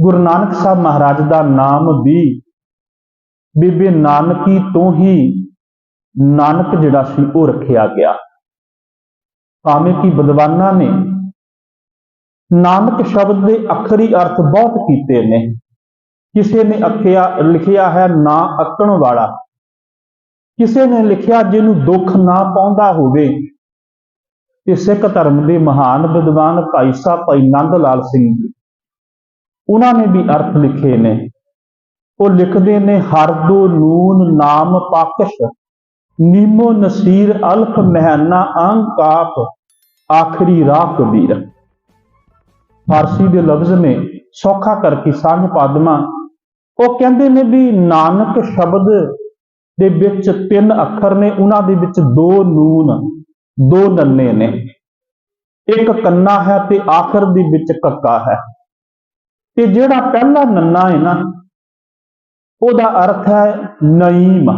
ਗੁਰੂ ਨਾਨਕ ਸਾਹਿਬ ਮਹਾਰਾਜ ਦਾ ਨਾਮ ਵੀ ਬੀਬੀ ਨਾਨਕੀ ਤੋਂ ਹੀ ਨਾਨਕ ਜਿਹੜਾ ਸੀ ਉਹ ਰੱਖਿਆ ਗਿਆ। ਭਾਵੇਂ ਕਿ ਵਿਦਵਾਨਾਂ ਨੇ ਨਾਨਕ ਸ਼ਬਦ ਦੇ ਅੱਖਰੀ ਅਰਥ ਬਹੁਤ ਕੀਤੇ ਨੇ। ਕਿਸੇ ਨੇ ਅੱਖਿਆ, ਲਿਖਿਆ ਹੈ ਨਾ ਅੱਕਣ ਵਾਲਾ। ਕਿਸੇ ਨੇ ਲਿਖਿਆ ਜਿਹਨੂੰ ਦੁੱਖ ਨਾ ਪਾਉਂਦਾ ਹੋਵੇ। ਤੇ ਸਿੱਖ ਧਰਮ ਦੇ ਮਹਾਨ ਵਿਦਵਾਨ ਭਾਈ ਸਾਹਿਬ ਭਾਈ ਨੰਦ ਲਾਲ ਸਿੰਘ ਜੀ ਉਹਨਾਂ ਨੇ ਵੀ ਅਰਥ ਲਿਖੇ ਨੇ। ਉਹ ਲਿਖਦੇ ਨੇ ਹਰਦੋ ਨੂਨ ਨਾਮ ਪਾਕਸ਼, ਨੀਮੋ ਨਸੀਰ ਅਲਫ ਮਹਿਨਾ ਅੰਕਾਪ ਆਖਰੀ ਰਾਹ ਕਬੀਰ। ਫਾਰਸੀ ਦੇ ਲਫ਼ਜ਼ ਨੇ ਸੌਖਾ ਕਰਕੇ ਸਾਂਝ ਪਾਦਮਾ ਉਹ ਕਹਿੰਦੇ ਨੇ ਵੀ ਨਾਨਕ ਸ਼ਬਦ ਦੇ ਵਿੱਚ ਤਿੰਨ ਅੱਖਰ ਨੇ, ਉਹਨਾਂ ਦੇ ਵਿੱਚ ਦੋ ਨੂਨ ਦੋ ਨੰਨੇ ਨੇ। ਇੱਕ ਕੰਨਾ ਹੈ ਤੇ ਆਖਰ ਦੇ ਵਿੱਚ ਕੱਕਾ ਹੈ। ਤੇ ਜਿਹੜਾ ਪਹਿਲਾ ਨੰਨਾ ਹੈ ਨਾ, ਉਹਦਾ ਅਰਥ ਹੈ ਨਈਮ।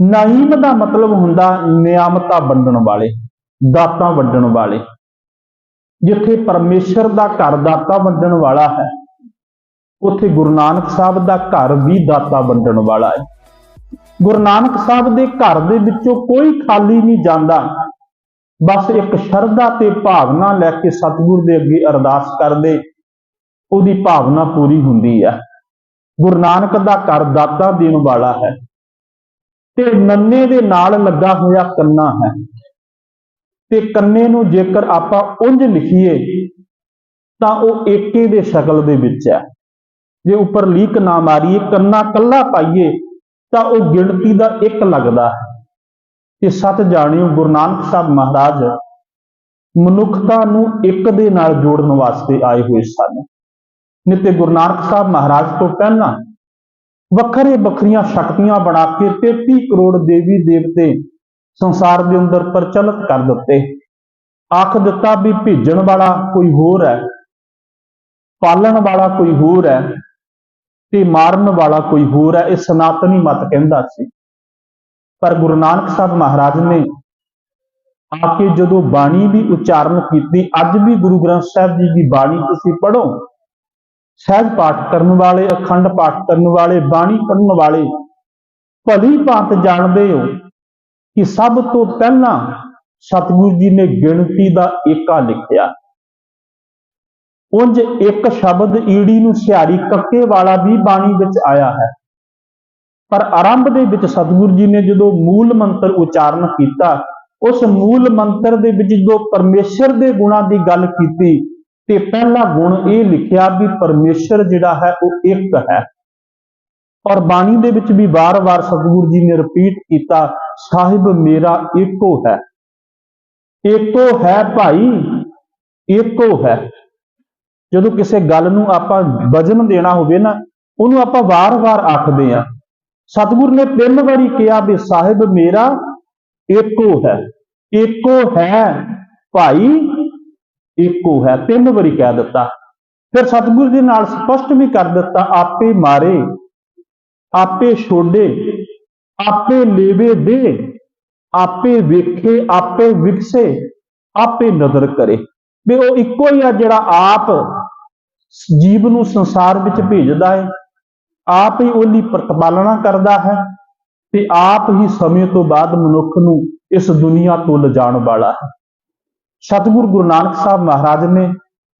ਨਈਮ ਦਾ ਮਤਲਬ ਹੁੰਦਾ ਨਿਆਮਤਾਂ ਵੰਡਣ ਵਾਲੇ, ਦਾਤਾਂ ਵੰਡਣ ਵਾਲੇ। ਜਿੱਥੇ ਪਰਮੇਸ਼ਰ ਦਾ ਘਰ ਦਾਤਾ ਵੰਡਣ ਵਾਲਾ ਹੈ, ਉੱਥੇ ਗੁਰੂ ਨਾਨਕ ਸਾਹਿਬ ਦਾ ਘਰ ਵੀ ਦਾਤਾ ਵੰਡਣ ਵਾਲਾ ਹੈ। ਗੁਰੂ ਨਾਨਕ ਸਾਹਿਬ ਦੇ ਘਰ ਦੇ ਵਿੱਚੋਂ ਕੋਈ ਖਾਲੀ ਨਹੀਂ ਜਾਂਦਾ, ਬਸ ਇੱਕ ਸ਼ਰਧਾ ਤੇ ਭਾਵਨਾ ਲੈ ਕੇ ਸਤਿਗੁਰ ਦੇ ਅੱਗੇ ਅਰਦਾਸ ਕਰਦੇ। ਉਹਦੀ ਭਾਵਨਾ ਪੂਰੀ ਹੁੰਦੀ ਹੈ ਗੁਰੂ ਨਾਨਕ ਦਾ ਘਰ ਦਾਤਾ ਦੇਣ ਵਾਲਾ ਹੈ ਤੇ ਨੰਨੇ ਦੇ ਨਾਲ ਲੱਗਾ ਹੋਇਆ ਕੰਨਾ ਹੈ। ਤੇ ਕੰਨੇ ਨੂੰ ਜੇਕਰ ਆਪਾਂ ਉਂਝ ਲਿਖੀਏ, ਤਾਂ ਉਹ ਏਕੇ ਦੇ ਸ਼ਕਲ ਦੇ ਵਿੱਚ ਹੈ। ਜੇ ਉੱਪਰ ਲੀਕ ਨਾ ਮਾਰੀਏ, ਕੰਨਾ ਕੱਲਾ ਪਾਈਏ, ਤਾਂ ਉਹ ਗਿਣਤੀ ਦਾ ਇੱਕ ਲੱਗਦਾ ਹੈ। ਤੇ ਸਤ ਜਾਣਿਓ, ਗੁਰੂ ਨਾਨਕ ਸਾਹਿਬ ਮਹਾਰਾਜ ਮਨੁੱਖਤਾ ਨੂੰ ਇੱਕ ਦੇ ਨਾਲ ਜੋੜਨ ਵਾਸਤੇ ਆਏ ਹੋਏ ਸਨ। ਤੇ ਗੁਰੂ ਨਾਨਕ ਸਾਹਿਬ ਮਹਾਰਾਜ ਤੋਂ ਪਹਿਲਾਂ ਵੱਖਰੇ ਵੱਖਰੀਆਂ ਸ਼ਕਤੀਆਂ ਬਣਾ ਕੇ 33 ਕਰੋੜ ਦੇਵੀ ਦੇਵਤੇ ਸੰਸਾਰ ਦੇ ਅੰਦਰ ਪ੍ਰਚਲਿਤ ਕਰ ਦਿੱਤੇ। ਆਖ ਦਿੱਤਾ ਵੀ ਭੇਜਣ ਵਾਲਾ ਕੋਈ ਹੋਰ ਹੈ, ਪਾਲਣ ਵਾਲਾ ਕੋਈ ਹੋਰ ਹੈ ਤੇ ਮਾਰਨ ਵਾਲਾ ਕੋਈ ਹੋਰ ਹੈ, ਇਹ ਸਨਾਤਨੀ ਮਤ ਕਹਿੰਦਾ ਸੀ। ਪਰ ਗੁਰੂ ਨਾਨਕ ਸਾਹਿਬ ਮਹਾਰਾਜ ਨੇ ਆ ਕੇ ਜਦੋਂ ਬਾਣੀ ਵੀ ਉਚਾਰਨ ਕੀਤੀ, ਅੱਜ ਵੀ ਗੁਰੂ ਗ੍ਰੰਥ ਸਾਹਿਬ ਜੀ ਦੀ ਬਾਣੀ ਤੁਸੀਂ ਪੜੋ ਸਹਿਜ ਪਾਠ ਕਰਨ ਵਾਲੇ, ਅਖੰਡ ਪਾਠ ਕਰਨ ਵਾਲੇ, ਬਾਣੀ ਪੜਨ ਵਾਲੇ, ਭਲੀ ਭਾਂਤ ਜਾਣਦੇ ਹੋ ਕਿ ਸਭ ਤੋਂ ਪਹਿਲਾਂ ਸਤਿਗੁਰੂ ਜੀ ਨੇ ਗਿਣਤੀ ਦਾ ਏਕਾ ਲਿਖਿਆ। ਉੰਜ ਇੱਕ ਸ਼ਬਦ ਈੜੀ ਨੂੰ ਸਿਹਾਰੀ ਕੱਕੇ ਵਾਲਾ ਵੀ ਬਾਣੀ ਵਿੱਚ ਆਇਆ ਹੈ। ਪਰ ਆਰੰਭ ਦੇ ਵਿੱਚ ਸਤਿਗੁਰੂ ਜੀ ਨੇ ਜਦੋਂ ਮੂਲ ਮੰਤਰ ਉਚਾਰਨ ਕੀਤਾ, ਉਸ ਮੂਲ ਮੰਤਰ ਦੇ ਵਿੱਚ ਜਦੋਂ ਪਰਮੇਸ਼ਰ ਦੇ ਗੁਣਾਂ ਦੀ ਗੱਲ ਕੀਤੀ ਤੇ ਪਹਿਲਾ ਗੁਣ ਇਹ ਲਿਖਿਆ ਵੀ ਪਰਮੇਸ਼ਰ ਜਿਹੜਾ ਹੈ ਉਹ ਇੱਕ ਹੈ। ਔਰ ਬਾਣੀ ਦੇ ਵਿੱਚ ਵੀ ਵਾਰ-ਵਾਰ ਸਤਿਗੁਰੂ ਜੀ ਨੇ ਰਿਪੀਟ ਕੀਤਾ, ਸਾਹਿਬ, ਮੇਰਾ ਇੱਕੋ ਹੈ। ਇੱਕੋ ਹੈ ਭਾਈ, ਇੱਕੋ ਹੈ। ਜਦੋਂ ਕਿਸੇ ਗੱਲ ਨੂੰ ਆਪਾਂ ਵਜਨ ਦੇਣਾ ਹੋਵੇ ਨਾ, ਉਹਨੂੰ ਆਪਾਂ ਵਾਰ-ਵਾਰ ਆਖਦੇ ਆ ਸਤਿਗੁਰ ਨੇ ਤਿੰਨ ਵਾਰੀ ਕਿਹਾ ਵੀ, ਸਾਹਿਬ, ਮੇਰਾ ਇੱਕੋ ਹੈ। ਇੱਕੋ ਹੈ ਭਾਈ ਇੱਕੋ ਹੈ, ਤਿੰਨ ਵਾਰੀ ਕਹਿ ਦਿੱਤਾ। ਫਿਰ ਸਤਿਗੁਰੂ ਜੀ ਨਾਲ ਸਪਸ਼ਟ ਵੀ ਕਰ ਦਿੱਤਾ, ਆਪੇ ਮਾਰੇ, ਆਪੇ ਛੋਡੇ, ਆਪੇ ਲੇਵੇ ਦੇ, ਆਪੇ ਵੇਖੇ, ਆਪੇ ਵਿਕਸੇ, ਆਪੇ ਨਜ਼ਰ ਕਰੇ। ਵੀ ਉਹ ਇੱਕੋ ਹੀ ਆ ਜਿਹੜਾ ਆਪ ਜੀਵ ਨੂੰ ਸੰਸਾਰ ਵਿੱਚ ਭੇਜਦਾ ਹੈ। ਆਪ ਹੀ ਉਹਦੀ ਪ੍ਰਤਪਾਲਣਾ ਕਰਦਾ ਹੈ ਤੇ ਆਪ ਹੀ ਸਮੇਂ ਤੋਂ ਬਾਅਦ ਮਨੁੱਖ ਨੂੰ ਇਸ ਦੁਨੀਆ ਤੋਂ ਲਿਜਾਣ ਵਾਲਾ ਹੈ। ਸਤਿਗੁਰੂ ਗੁਰੂ ਨਾਨਕ ਸਾਹਿਬ ਮਹਾਰਾਜ ਨੇ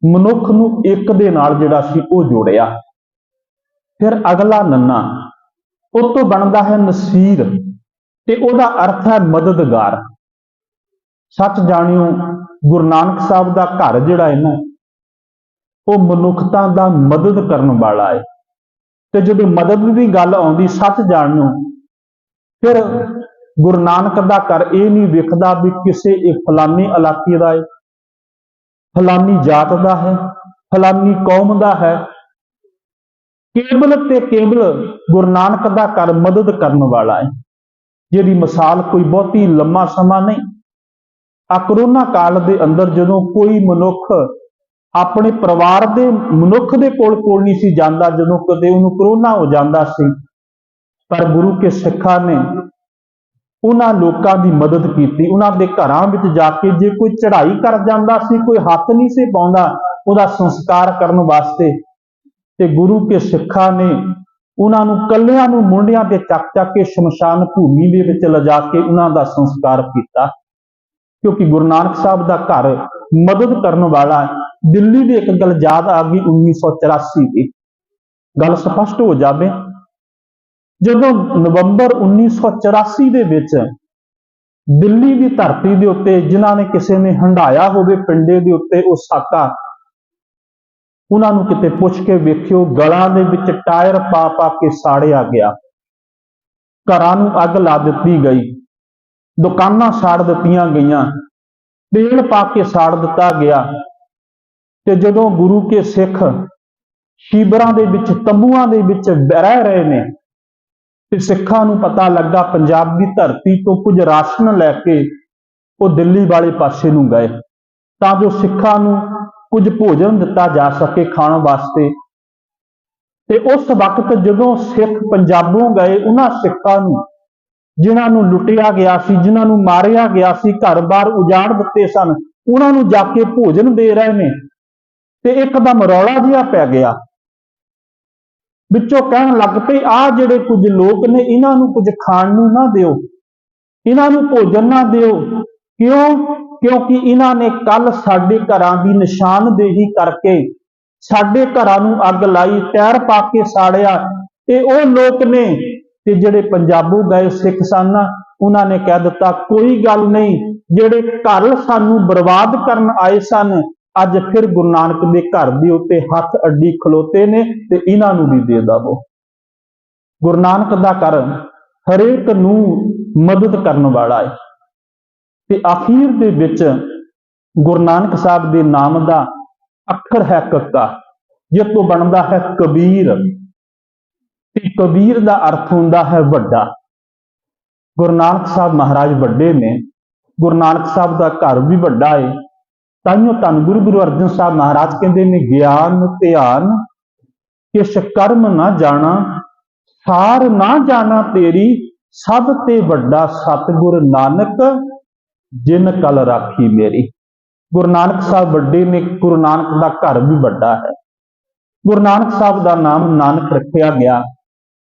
ਮਨੁੱਖ ਨੂੰ ਇੱਕ ਦੇ ਨਾਲ ਜਿਹੜਾ ਸੀ ਉਹ ਜੋੜਿਆ। ਫਿਰ ਅਗਲਾ ਨੰਨਾ, ਉਹ ਤੋਂ ਬਣਦਾ ਹੈ ਨਸੀਰ ਤੇ ਉਹਦਾ ਅਰਥ ਹੈ ਮਦਦਗਾਰ। ਸੱਚ ਜਾਣਿਓ, ਗੁਰੂ ਨਾਨਕ ਸਾਹਿਬ ਦਾ ਘਰ ਜਿਹੜਾ ਹੈ ਨਾ, ਉਹ ਮਨੁੱਖਤਾ ਦਾ ਮਦਦ ਕਰਨ ਵਾਲਾ ਹੈ। ਤੇ ਜਦੋਂ ਮਦਦ ਦੀ ਗੱਲ ਆਉਂਦੀ, ਸੱਚ ਜਾਣਿਓ, ਫਿਰ ਗੁਰੂ ਨਾਨਕ ਦਾ ਘਰ ਇਹ ਨਹੀਂ ਵੇਖਦਾ ਵੀ ਕਿਸੇ ਇੱਕ ਫਲਾਨੀ ਇਲਾਕੇ ਦਾ ਹੈ, ਫਲਾਨੀ ਜਾਤ ਦਾ ਹੈ, ਫਲਾਨੀ ਕੌਮ ਦਾ ਹੈ। ਕੇਵਲ ਤੇ ਕੇਵਲ ਗੁਰੂ ਨਾਨਕ ਦਾ ਘਰ ਮਦਦ ਕਰਨ ਵਾਲਾ ਹੈ, ਜਿਹਦੀ ਮਿਸਾਲ ਕੋਈ ਬਹੁਤੀ ਲੰਮਾ ਸਮਾਂ ਨਹੀਂ। ਆ ਕਰੋਨਾ ਕਾਲ ਦੇ ਅੰਦਰ ਜਦੋਂ ਕੋਈ ਮਨੁੱਖ ਆਪਣੇ ਪਰਿਵਾਰ ਦੇ, ਮਨੁੱਖ ਦੇ ਕੋਲ ਕੋਲ ਨਹੀਂ ਸੀ ਜਾਂਦਾ, ਜਦੋਂ ਕਦੇ ਉਹਨੂੰ ਕਰੋਨਾ ਹੋ ਜਾਂਦਾ ਸੀ, ਪਰ ਗੁਰੂ ਕੇ ਸਿੱਖਾਂ ਨੇ ਉਹਨਾਂ ਲੋਕਾਂ ਦੀ ਮਦਦ ਕੀਤੀ, ਉਹਨਾਂ ਦੇ ਘਰਾਂ ਵਿੱਚ ਜਾ ਕੇ ਜੇ ਕੋਈ ਚੜ੍ਹਾਈ ਕਰ ਜਾਂਦਾ ਸੀ, ਕੋਈ ਹੱਥ ਨਹੀਂ ਸੀ ਪਾਉਂਦਾ, ਉਹਦਾ ਸੰਸਕਾਰ ਕਰਨ ਵਾਸਤੇ ਤੇ ਗੁਰੂ ਕੇ ਸਿੱਖਾਂ ਨੇ ਉਹਨਾਂ ਨੂੰ ਕੱਲਿਆਂ ਨੂੰ ਮੁੰਡਿਆਂ ਤੇ ਚੱਕ ਚੱਕ ਕੇ ਸ਼ਮਸ਼ਾਨ ਭੂਮੀ ਦੇ ਵਿੱਚ ਲਿਜਾ ਕੇ ਉਹਨਾਂ ਦਾ ਸੰਸਕਾਰ ਕੀਤਾ। ਕਿਉਂਕਿ ਗੁਰੂ ਨਾਨਕ ਸਾਹਿਬ ਦਾ ਘਰ ਮਦਦ ਕਰਨ ਵਾਲਾ ਦਿੱਲੀ ਦੀ ਇੱਕ ਗੱਲ ਯਾਦ ਆ ਗਈ 1984 ਦੀ। ਗੱਲ ਸਪਸ਼ਟ ਹੋ ਜਾਵੇ ਜਦੋਂ ਨਵੰਬਰ 1984 ਦੇ ਵਿੱਚ ਦਿੱਲੀ ਦੀ ਧਰਤੀ ਦੇ ਉੱਤੇ ਜਿਨ੍ਹਾਂ ਨੇ ਕਿਸੇ ਨੇ ਹੰਡਾਇਆ ਹੋਵੇ ਪਿੰਡੇ ਦੇ ਉੱਤੇ ਉਹ ਸਾਕਾ, ਉਹਨਾਂ ਨੂੰ ਕਿਤੇ ਪੁੱਛ ਕੇ ਵੇਖਿਓ, ਗਲਾਂ ਦੇ ਵਿੱਚ ਟਾਇਰ ਪਾ ਪਾ ਕੇ ਸਾੜਿਆ ਗਿਆ। ਘਰਾਂ ਨੂੰ ਅੱਗ ਲਾ ਦਿੱਤੀ ਗਈ। ਦੁਕਾਨਾਂ ਸਾੜ ਦਿੱਤੀਆਂ ਗਈਆਂ। ਤੇਲ ਪਾ ਕੇ ਸਾੜ ਦਿੱਤਾ ਗਿਆ। ਤੇ ਜਦੋਂ ਗੁਰੂ ਕੇ ਸਿੱਖ ਸ਼ੀਬਰਾਂ ਦੇ ਵਿੱਚ, ਤੰਬੂਆਂ ਦੇ ਵਿੱਚ ਰਹਿ ਰਹੇ ਨੇ ਤੇ ਸਿੱਖਾਂ ਨੂੰ ਪਤਾ ਲੱਗਾ ਪੰਜਾਬ ਦੀ ਧਰਤੀ ਤੋਂ ਕੁਝ ਰਾਸ਼ਨ ਲੈ ਕੇ ਉਹ ਦਿੱਲੀ ਵਾਲੇ ਪਾਸੇ ਨੂੰ ਗਏ। ਤਾਂ ਜੋ ਸਿੱਖਾਂ ਨੂੰ ਕੁਝ ਭੋਜਨ ਦਿੱਤਾ ਜਾ ਸਕੇ ਖਾਣ ਵਾਸਤੇ। ਤੇ ਉਸ ਵਕਤ ਜਦੋਂ ਸਿੱਖ ਪੰਜਾਬੋਂ ਗਏ, ਉਹਨਾਂ ਸਿੱਖਾਂ ਨੂੰ, ਜਿਨ੍ਹਾਂ ਨੂੰ ਲੁੱਟਿਆ ਗਿਆ ਸੀ, ਜਿਨ੍ਹਾਂ ਨੂੰ ਮਾਰਿਆ ਗਿਆ ਸੀ, ਘਰ-ਬਾਰ ਉਜਾੜ ਦਿੱਤੇ ਸਨ, ਉਹਨਾਂ ਨੂੰ ਜਾ ਕੇ ਭੋਜਨ ਦੇ ਰਹੇ ਨੇ। ਤੇ ਇੱਕਦਮ ਰੌਲਾ ਜਿਹਾ ਪੈ ਗਿਆ। ਵਿੱਚੋਂ ਕਹਿਣ ਲੱਗ ਪਏ, ਆ ਜਿਹੜੇ ਕੁਝ ਲੋਕ ਨੇ, ਇਹਨਾਂ ਨੂੰ ਕੁਝ ਖਾਣ ਨੂੰ ਨਾ ਦਿਓ, ਇਹਨਾਂ ਨੂੰ ਭੋਜਨ ਨਾ ਦਿਓ। ਕਿਉਂ? ਕਿਉਂਕਿ ਇਹਨਾਂ ਨੇ ਕੱਲ ਸਾਡੇ ਘਰਾਂ ਦੀ ਨਿਸ਼ਾਨਦੇਹੀ ਕਰਕੇ ਸਾਡੇ ਘਰਾਂ ਨੂੰ ਅੱਗ ਲਾਈ, ਟਾਇਰ ਪਾ ਕੇ ਸਾੜਿਆ। ਤੇ ਉਹ ਲੋਕ ਨੇ, ਤੇ ਜਿਹੜੇ ਪੰਜਾਬੂ ਗਏ ਸਿੱਖ ਸਨ, ਉਹਨਾਂ ਨੇ ਕਹਿ ਦਿੱਤਾ, ਕੋਈ ਗੱਲ ਨਹੀਂ, ਜਿਹੜੇ ਘਰ ਸਾਨੂੰ ਬਰਬਾਦ ਕਰਨ ਆਏ ਸਨ ਅੱਜ ਫਿਰ ਗੁਰੂ ਨਾਨਕ ਦੇ ਘਰ ਦੇ ਉੱਤੇ ਹੱਥ ਅੱਡੀ ਖਲੋਤੇ ਨੇ ਤੇ ਇਹਨਾਂ ਨੂੰ ਵੀ ਦੇ ਦਵੋ। ਗੁਰੂ ਨਾਨਕ ਦਾ ਘਰ ਹਰੇਕ ਨੂੰ ਮਦਦ ਕਰਨ ਵਾਲਾ ਹੈ ਤੇ ਅਖੀਰ ਦੇ ਵਿੱਚ ਗੁਰੂ ਨਾਨਕ ਸਾਹਿਬ ਦੇ ਨਾਮ ਦਾ ਅੱਖਰ ਹੈ ਕੱਕਾ, ਜਿਸ ਤੋਂ ਬਣਦਾ ਹੈ ਕਬੀਰ। ਤੇ ਕਬੀਰ ਦਾ ਅਰਥ ਹੁੰਦਾ ਹੈ ਵੱਡਾ। ਗੁਰੂ ਨਾਨਕ ਸਾਹਿਬ ਮਹਾਰਾਜ ਵੱਡੇ ਨੇ। ਗੁਰੂ ਨਾਨਕ ਸਾਹਿਬ ਦਾ ਘਰ ਵੀ ਵੱਡਾ ਹੈ ਤਾਈਓ ਧੰਨ ਗੁਰੂ ਗੁਰੂ ਅਰਜਨ ਸਾਹਿਬ ਮਹਾਰਾਜ ਕਹਿੰਦੇ ਨੇ, ਗਿਆਨ, ਧਿਆਨ ਕਿਛ ਕਰਮ ਨਾ ਜਾਣਾ, ਸਾਰ ਨਾ ਜਾਣਾ ਤੇਰੀ, ਸਭ ਤੇ ਵੱਡਾ ਸਤਿਗੁਰ ਨਾਨਕ, ਜਿਨ ਕਲ ਰਾਖੀ ਮੇਰੀ। ਗੁਰੂ ਨਾਨਕ ਸਾਹਿਬ ਵੱਡੇ ਨੇ, ਗੁਰੂ ਨਾਨਕ ਦਾ ਘਰ ਵੀ ਵੱਡਾ ਹੈ। ਗੁਰੂ ਨਾਨਕ ਸਾਹਿਬ ਦਾ ਨਾਮ ਨਾਨਕ ਰੱਖਿਆ ਗਿਆ।